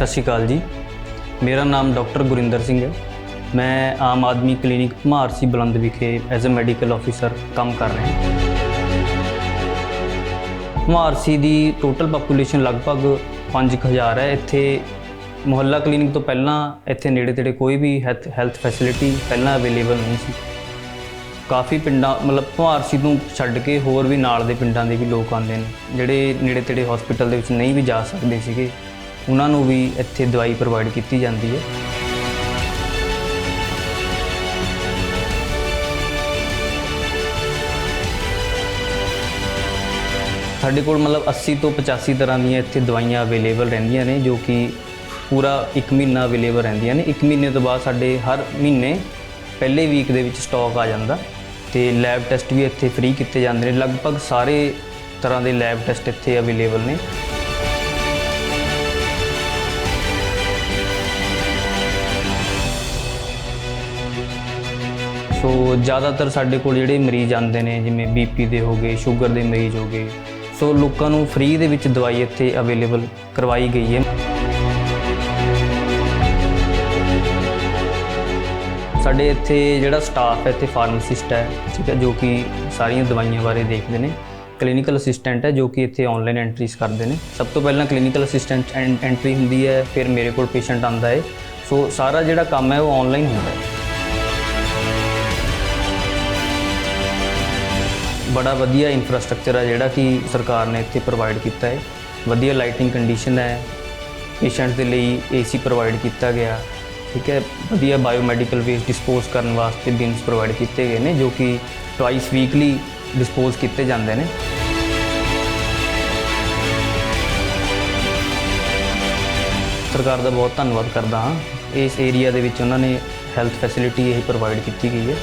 ਸਤਿ ਸ਼੍ਰੀ ਅਕਾਲ ਜੀ। ਮੇਰਾ ਨਾਮ ਡਾਕਟਰ ਗੁਰਿੰਦਰ ਸਿੰਘ ਹੈ। ਮੈਂ ਆਮ ਆਦਮੀ ਕਲੀਨਿਕ ਮਹਾਰਸੀ ਬੁਲੰਦ ਵਿਖੇ ਐਜ਼ ਅ ਮੈਡੀਕਲ ਆਫੀਸਰ ਕੰਮ ਕਰ ਰਿਹਾ ਹਾਂ। ਮਹਾਰਸੀ ਦੀ ਟੋਟਲ ਪੋਪੂਲੇਸ਼ਨ ਲਗਭਗ 5000 ਹੈ। ਇੱਥੇ ਮੁਹੱਲਾ ਕਲੀਨਿਕ ਤੋਂ ਪਹਿਲਾਂ ਇੱਥੇ ਨੇੜੇ ਤੇੜੇ ਕੋਈ ਵੀ ਹੈਲਥ ਫੈਸਿਲਿਟੀ ਪਹਿਲਾਂ ਅਵੇਲੇਬਲ ਨਹੀਂ ਸੀ। ਕਾਫੀ ਪਿੰਡਾਂ, ਮਤਲਬ ਭਾਰਸੀ ਤੋਂ ਛੱਡ ਕੇ ਹੋਰ ਵੀ ਨਾਲ ਦੇ ਪਿੰਡਾਂ ਦੇ ਵੀ ਲੋਕ ਆਉਂਦੇ ਨੇ, ਜਿਹੜੇ ਨੇੜੇ ਤੇੜੇ ਹਸਪੀਟਲ ਦੇ ਵਿੱਚ ਨਹੀਂ ਵੀ ਜਾ ਸਕਦੇ ਸੀਗੇ। ਉਹਨਾਂ ਨੂੰ ਵੀ ਇੱਥੇ ਦਵਾਈ ਪ੍ਰੋਵਾਈਡ ਕੀਤੀ ਜਾਂਦੀ ਹੈ। ਸਾਡੇ ਕੋਲ ਮਤਲਬ 80 ਤੋਂ 85 ਤਰ੍ਹਾਂ ਦੀਆਂ ਇੱਥੇ ਦਵਾਈਆਂ ਅਵੇਲੇਬਲ ਰਹਿੰਦੀਆਂ ਨੇ, ਜੋ ਕਿ ਪੂਰਾ 1 ਮਹੀਨਾ ਅਵੇਲੇਬਲ ਰਹਿੰਦੀਆਂ ਨੇ। 1 ਮਹੀਨੇ ਤੋਂ ਬਾਅਦ ਸਾਡੇ ਹਰ ਮਹੀਨੇ ਪਹਿਲੇ ਵੀਕ ਦੇ ਵਿੱਚ ਸਟਾਕ ਆ ਜਾਂਦਾ ਤੇ ਲੈਬ ਟੈਸਟ ਵੀ ਇੱਥੇ ਫ੍ਰੀ ਕੀਤੇ ਜਾਂਦੇ ਨੇ। ਲਗਭਗ ਸਾਰੇ ਤਰ੍ਹਾਂ ਦੇ ਲੈਬ ਟੈਸਟ ਇੱਥੇ ਅਵੇਲੇਬਲ ਨੇ। ਸੋ ਜ਼ਿਆਦਾਤਰ ਸਾਡੇ ਕੋਲ ਜਿਹੜੇ ਮਰੀਜ਼ ਆਉਂਦੇ ਨੇ, ਜਿਵੇਂ ਬੀਪੀ ਦੇ ਹੋ ਗਏ ਸ਼ੂਗਰ ਦੇ ਮਰੀਜ਼ ਹੋ ਗਏ ਸੋ ਲੋਕਾਂ ਨੂੰ ਫ੍ਰੀ ਦੇ ਵਿੱਚ ਦਵਾਈ ਇੱਥੇ ਅਵੇਲੇਬਲ ਕਰਵਾਈ ਗਈ ਹੈ। ਸਾਡੇ ਇੱਥੇ ਜਿਹੜਾ ਸਟਾਫ ਹੈ, ਇੱਥੇ ਫਾਰਮਾਸਿਸਟ ਹੈ, ਠੀਕ ਹੈ, ਜੋ ਕਿ ਸਾਰੀਆਂ ਦਵਾਈਆਂ ਬਾਰੇ ਦੇਖਦੇ ਨੇ। ਕਲੀਨਿਕਲ ਅਸਿਸਟੈਂਟ ਹੈ, ਜੋ ਕਿ ਇੱਥੇ ਆਨਲਾਈਨ ਐਂਟਰੀਜ਼ ਕਰਦੇ ਨੇ। ਸਭ ਤੋਂ ਪਹਿਲਾਂ ਕਲੀਨਿਕਲ ਅਸਿਸਟੈਂਟ ਐਂਟਰੀ ਹੁੰਦੀ ਹੈ, ਫਿਰ ਮੇਰੇ ਕੋਲ ਪੇਸ਼ੈਂਟ ਆਉਂਦਾ ਹੈ। ਸੋ ਸਾਰਾ ਜਿਹੜਾ ਕੰਮ ਹੈ, ਉਹ ਆਨਲਾਈਨ ਹੁੰਦਾ ਹੈ। ਬੜਾ ਵਧੀਆ ਇਨਫਰਾਸਟ੍ਰਕਚਰ ਹੈ ਜਿਹੜਾ ਕਿ ਸਰਕਾਰ ਨੇ ਇੱਥੇ ਪ੍ਰੋਵਾਈਡ ਕੀਤਾ ਹੈ। ਵਧੀਆ ਲਾਈਟਿੰਗ ਕੰਡੀਸ਼ਨ ਹੈ। ਪੇਸ਼ੈਂਟ ਦੇ ਲਈ ਏਸੀ ਪ੍ਰੋਵਾਈਡ ਕੀਤਾ ਗਿਆ। ਠੀਕ ਹੈ, ਵਧੀਆ ਬਾਇਓਮੈਡੀਕਲ ਵੇਸਟ ਡਿਸਪੋਜ਼ ਕਰਨ ਵਾਸਤੇ ਬਿਨਸ ਪ੍ਰੋਵਾਈਡ ਕੀਤੇ ਗਏ ਨੇ, ਜੋ ਕਿ ਟਵਾਈਸ ਵੀਕਲੀ ਡਿਸਪੋਜ਼ ਕੀਤੇ ਜਾਂਦੇ ਨੇ। ਸਰਕਾਰ ਦਾ ਬਹੁਤ ਧੰਨਵਾਦ ਕਰਦਾ ਹਾਂ। ਇਸ ਏਰੀਆ ਦੇ ਵਿੱਚ ਉਹਨਾਂ ਨੇ ਹੈਲਥ ਫੈਸਿਲਿਟੀ ਇਹ ਪ੍ਰੋਵਾਈਡ ਕੀਤੀ ਗਈ ਹੈ।